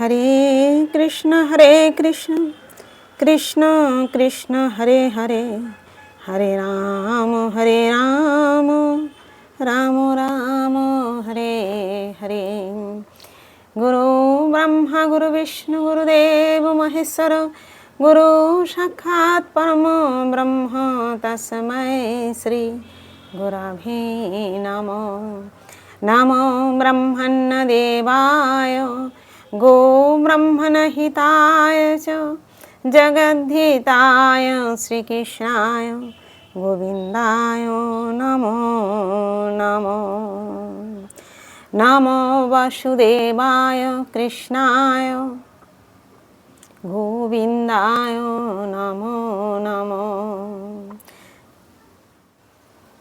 हरे कृष्ण हरे कृष्ण कृष्ण कृष्ण हरे हरे हरे राम हरे राम राम राम हरे हरे। गुरु ब्रह्म गुरुविष्णु गुरुदेव महेश्वर गुरु साक्षात् परम ब्रह्म तस्मै श्री गुराभे नमो। नमो ब्रह्मन्न देवाय ব্রহ্মণহিতায় চ জগদ্ধিতায় শ্রীকৃষ্ণায় গোবিন্দায় নমো নমো নমো বাসুদেবায় কৃষ্ণায় গোবিন্দায় নমো নমো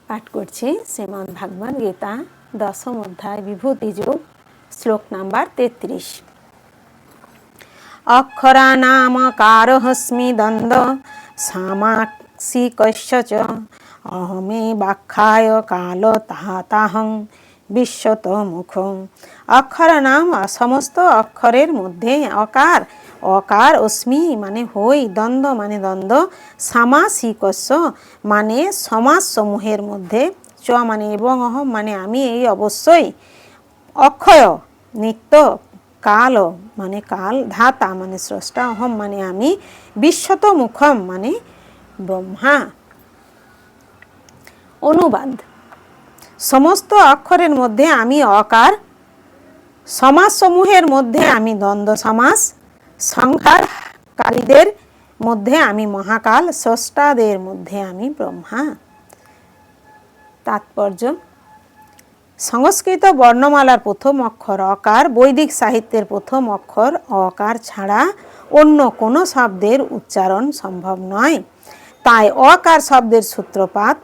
পাঠ করছি শ্রীমদ্ ভাগবত গীতা দশম অধ্যায় বিভূতি যোগ, শ্লোক নাম্বার তেত্রিশ। দ্বন্দ্ব সামাসিকস্য চ অহমে বাক্ষায় কাল তাহাতাহং বিশ্বত মুখ অক্ষর নাম সমস্ত অক্ষরের মধ্যে অকার অকার অস্মি মানে হই দ্বন্দ্ব মানে দ্বন্দ্ব। সামাসিকস্য মানে সমাজ সমূহের মধ্যে, চ মানে এবং অহম মানে আমি, এই অবশ্যই। অক্ষয়, নিত্য কাল মানে কাল ধাতা মানে স্রষ্টা, অহম মানে আমি, বিশ্বত মুখম মানে ব্রহ্মা। অনুবাদ। সমস্ত অক্ষরের মধ্যে আমি অকার, সমাজসমূহের মধ্যে আমি দ্বন্দ্ব সমাস সংখ্যাকারীদের মধ্যে আমি মহাকাল, স্রষ্টাদের মধ্যে আমি ব্রহ্মা। তাৎপর্য সংস্কৃত বর্ণমালার প্রথম অক্ষর অকার, বৈদিক সাহিত্যের প্রথম অক্ষর অকার ছাড়া অন্য কোনো শব্দের উচ্চারণ সম্ভব নয়। তাই অকার শব্দের সূত্রপাত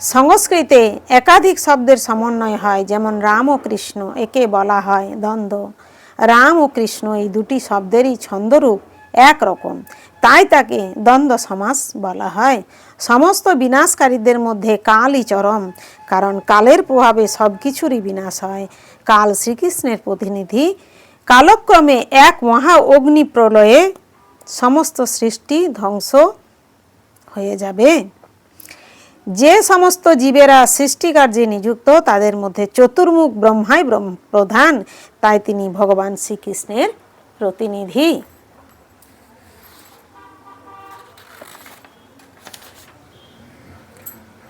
সংস্কৃতে একাধিক শব্দের সমন্বয় হয়, যেমন রাম ও কৃষ্ণ, একে বলা হয় দ্বন্দ্ব। রাম ও কৃষ্ণ এই দুটি শব্দেরই ছন্দরূপ একরকম। তাই তাকে দ্বন্দ্ব সমাস বলা হয়। সমস্ত বিনাশকারীদের মধ্যে কালই চরম, কারণ কালের প্রভাবে সব কিছুরই বিনাশ হয়। কাল শ্রীকৃষ্ণের প্রতিনিধি। কালক্রমে এক মহা অগ্নি প্রলয়ে সমস্ত সৃষ্টি ধ্বংস হয়ে যাবে। যে সমস্ত জীবেরা সৃষ্টিকার্যে নিযুক্ত, তাদের মধ্যে চতুর্মুখ ব্রহ্মাই প্রধান। তাই তিনি ভগবান শ্রীকৃষ্ণের প্রতিনিধি।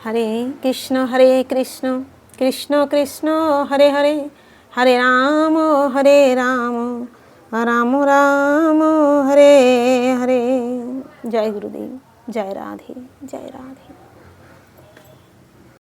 হরে কৃষ্ণ হরে কৃষ্ণ কৃষ্ণ কৃষ্ণ, হরে হরে হরে রাম হরে রাম রাম রাম, হরে হরে। জয় গুরুদেব, জয় রাধে জয় রাধে।